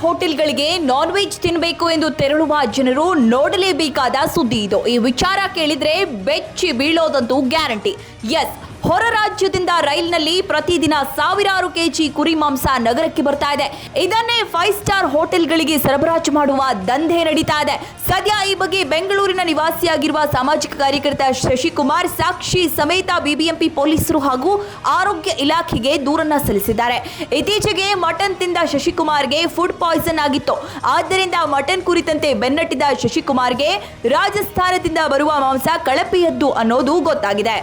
ಹೋಟೆಲ್ಗಳಿಗೆ non veg ತಿನ್ನಬೇಕು ಎಂದು ತೆರಳುವ ಜನರು ನೋಡಲೇಬೇಕಾದ ಸುದ್ದಿ ಇದು. ಈ ವಿಚಾರ ಕೇಳಿದ್ರೆ ಬೆಚ್ಚಿ ಬೀಳೋದಂತೂ ಗ್ಯಾರಂಟಿ. ಎಸ್ ಹೊರ ರಾಜ್ಯದಿಂದ ರೈಲ್ನಲ್ಲಿ ಪ್ರತಿದಿನ ಸಾವಿರಾರು ಕೆಜಿ ಕುರಿ ಮಾಂಸ ನಗರಕ್ಕೆ ಬರ್ತಾ ಇದೆ. ಇದನ್ನೇ ಫೈವ್ ಸ್ಟಾರ್ ಹೋಟೆಲ್ಗಳಿಗೆ ಸರಬರಾಜು ಮಾಡುವ ದಂಧೆ ನಡೀತಾ ಇದೆ. ಸದ್ಯ ಈ ಬಗ್ಗೆ ಬೆಂಗಳೂರಿನ ನಿವಾಸಿಯಾಗಿರುವ ಸಾಮಾಜಿಕ ಕಾರ್ಯಕರ್ತ ಶಶಿಕುಮಾರ್ ಸಾಕ್ಷಿ ಸಮೇತ ಬಿಬಿಎಂಪಿ ಪೊಲೀಸರು ಹಾಗೂ ಆರೋಗ್ಯ ಇಲಾಖೆಗೆ ದೂರನ್ನ ಸಲ್ಲಿಸಿದ್ದಾರೆ. ಇತ್ತೀಚೆಗೆ ಮಟನ್ ತಿಂದ ಶಶಿಕುಮಾರ್ಗೆ ಫುಡ್ ಪಾಯ್ಸನ್ ಆಗಿತ್ತು. ಆದ್ದರಿಂದ ಮಟನ್ ಕುರಿತಂತೆ ಬೆನ್ನಟ್ಟಿದ ಶಶಿಕುಮಾರ್ಗೆ ರಾಜಸ್ಥಾನದಿಂದ ಬರುವ ಮಾಂಸ ಕಳಪೆಯದ್ದು ಅನ್ನೋದು ಗೊತ್ತಾಗಿದೆ.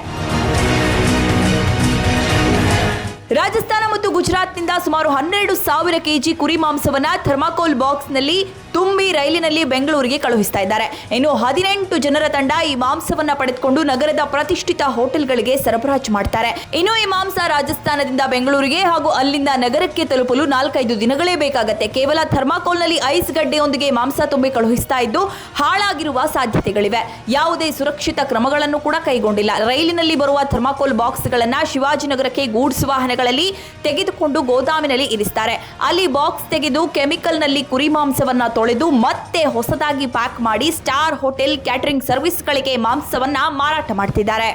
ರಾಜಸ್ಥಾನ ಮತ್ತು ಗುಜರಾತ್ನಿಂದ ಸುಮಾರು ಹನ್ನೆರಡು ಸಾವಿರ ಕೆಜಿ ಕುರಿ ಮಾಂಸವನ್ನು ಥರ್ಮಾಕೋಲ್ ಬಾಕ್ಸ್ನಲ್ಲಿ ತುಂಬಿ ರೈಲಿನಲ್ಲಿ ಬೆಂಗಳೂರಿಗೆ ಕಳುಹಿಸ್ತಾ ಇದ್ದಾರೆ. ಇನ್ನು ಹದಿನೆಂಟು ಜನರ ತಂಡ ಈ ಮಾಂಸವನ್ನ ಪಡೆದುಕೊಂಡು ನಗರದ ಪ್ರತಿಷ್ಠಿತ ಹೋಟೆಲ್ಗಳಿಗೆ ಸರಬರಾಜು ಮಾಡ್ತಾರೆ. ಇನ್ನು ಈ ಮಾಂಸ ರಾಜಸ್ಥಾನದಿಂದ ಬೆಂಗಳೂರಿಗೆ ಹಾಗೂ ಅಲ್ಲಿಂದ ನಗರಕ್ಕೆ ತಲುಪಲು ನಾಲ್ಕೈದು ದಿನಗಳೇ ಬೇಕಾಗತ್ತೆ. ಕೇವಲ ಥರ್ಮಾಕೋಲ್ನಲ್ಲಿ ಐಸ್ ಗಡ್ಡೆಯೊಂದಿಗೆ ಮಾಂಸ ತುಂಬಿ ಕಳುಹಿಸ್ತಾ ಇದ್ದು ಹಾಳಾಗಿರುವ ಸಾಧ್ಯತೆಗಳಿವೆ. ಯಾವುದೇ ಸುರಕ್ಷಿತ ಕ್ರಮಗಳನ್ನು ಕೂಡ ಕೈಗೊಂಡಿಲ್ಲ. ರೈಲಿನಲ್ಲಿ ಬರುವ ಥರ್ಮಾಕೋಲ್ ಬಾಕ್ಸ್ಗಳನ್ನು ಶಿವಾಜಿನಗರಕ್ಕೆ ಗೂಡ್ಸ್ ವಾಹನಗಳಲ್ಲಿ ತೆಗೆದುಕೊಂಡು ಗೋದಾಮಿನಲ್ಲಿ ಇರಿಸ್ತಾರೆ. ಅಲ್ಲಿ ಬಾಕ್ಸ್ ತೆಗೆದು ಕೆಮಿಕಲ್ನಲ್ಲಿ ಕುರಿ ಮಾಂಸವನ್ನ ತೊಳೆದು ಮತ್ತೆ ಹೊಸದಾಗಿ ಪ್ಯಾಕ್ ಮಾಡಿ ಸ್ಟಾರ್ ಹೋಟೆಲ್ ಕ್ಯಾಟರಿಂಗ್ ಸರ್ವಿಸ್ಗಳಿಗೆ ಮಾಂಸವನ್ನ ಮಾರಾಟ ಮಾಡ್ತಿದ್ದಾರೆ.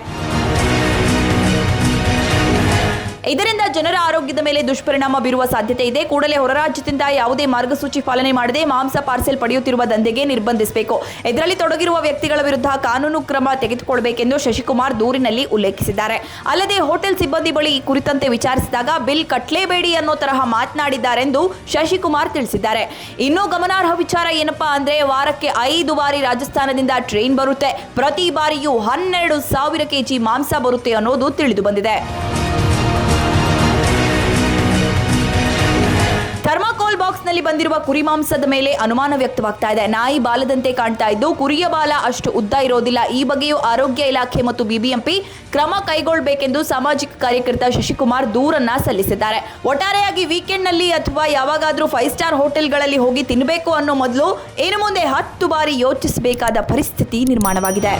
ಇದರಿಂದ ಜನರ ಆರೋಗ್ಯದ ಮೇಲೆ ದುಷ್ಪರಿಣಾಮ ಬೀರುವ ಸಾಧ್ಯತೆ ಇದೆ. ಕೂಡಲೇ ಹೊರ ರಾಜ್ಯದಿಂದ ಯಾವುದೇ ಮಾರ್ಗಸೂಚಿ ಪಾಲನೆ ಮಾಡದೆ ಮಾಂಸ ಪಾರ್ಸೆಲ್ ಪಡೆಯುತ್ತಿರುವ ದಂಧೆಗೆ ನಿರ್ಬಂಧಿಸಬೇಕು. ಇದರಲ್ಲಿ ತೊಡಗಿರುವ ವ್ಯಕ್ತಿಗಳ ವಿರುದ್ಧ ಕಾನೂನು ಕ್ರಮ ತೆಗೆದುಕೊಳ್ಳಬೇಕೆಂದು ಶಶಿಕುಮಾರ್ ದೂರಿನಲ್ಲಿ ಉಲ್ಲೇಖಿಸಿದ್ದಾರೆ. ಅಲ್ಲದೆ ಹೋಟೆಲ್ ಸಿಬ್ಬಂದಿ ಬಳಿ ಈ ಕುರಿತಂತೆ ವಿಚಾರಿಸಿದಾಗ ಬಿಲ್ ಕಟ್ಲೇಬೇಡಿ ಅನ್ನೋ ತರಹ ಮಾತನಾಡಿದ್ದಾರೆಂದು ಶಶಿಕುಮಾರ್ ತಿಳಿಸಿದ್ದಾರೆ. ಇನ್ನೂ ಗಮನಾರ್ಹ ವಿಚಾರ ಏನಪ್ಪಾ ಅಂದ್ರೆ ವಾರಕ್ಕೆ ಐದು ಬಾರಿ ರಾಜಸ್ಥಾನದಿಂದ ಟ್ರೈನ್ ಬರುತ್ತೆ. ಪ್ರತಿ ಬಾರಿಯೂ ಹನ್ನೆರಡು ಸಾವಿರ ಕೆಜಿ ಮಾಂಸ ಬರುತ್ತೆ ಅನ್ನೋದು ತಿಳಿದು ಬಂದಿದೆ. ಬಾಕ್ಸ್ನಲ್ಲಿ ಬಂದಿರುವ ಕುರಿ ಮಾಂಸದ ಮೇಲೆ ಅನುಮಾನ ವ್ಯಕ್ತವಾಗ್ತಾ ಇದೆ. ನಾಯಿ ಬಾಲದಂತೆ ಕಾಣ್ತಾ ಇದ್ದು, ಕುರಿಯ ಬಾಲ ಅಷ್ಟು ಉದ್ದ ಇರೋದಿಲ್ಲ. ಈ ಬಗ್ಗೆಯೂ ಆರೋಗ್ಯ ಇಲಾಖೆ ಮತ್ತು ಬಿಬಿಎಂಪಿ ಕ್ರಮ ಕೈಗೊಳ್ಳಬೇಕೆಂದು ಸಾಮಾಜಿಕ ಕಾರ್ಯಕರ್ತ ಶಶಿಕುಮಾರ್ ದೂರನ್ನ ಸಲ್ಲಿಸಿದ್ದಾರೆ. ಒಟ್ಟಾರೆಯಾಗಿ ವೀಕೆಂಡ್ನಲ್ಲಿ ಅಥವಾ ಯಾವಾಗಾದ್ರೂ ಫೈವ್ ಸ್ಟಾರ್ ಹೋಟೆಲ್ಗಳಲ್ಲಿ ಹೋಗಿ ತಿನ್ನಬೇಕು ಅನ್ನೋ ಮೊದಲು ಇನ್ನು ಮುಂದೆ ಹತ್ತು ಬಾರಿ ಯೋಚಿಸಬೇಕಾದ ಪರಿಸ್ಥಿತಿ ನಿರ್ಮಾಣವಾಗಿದೆ.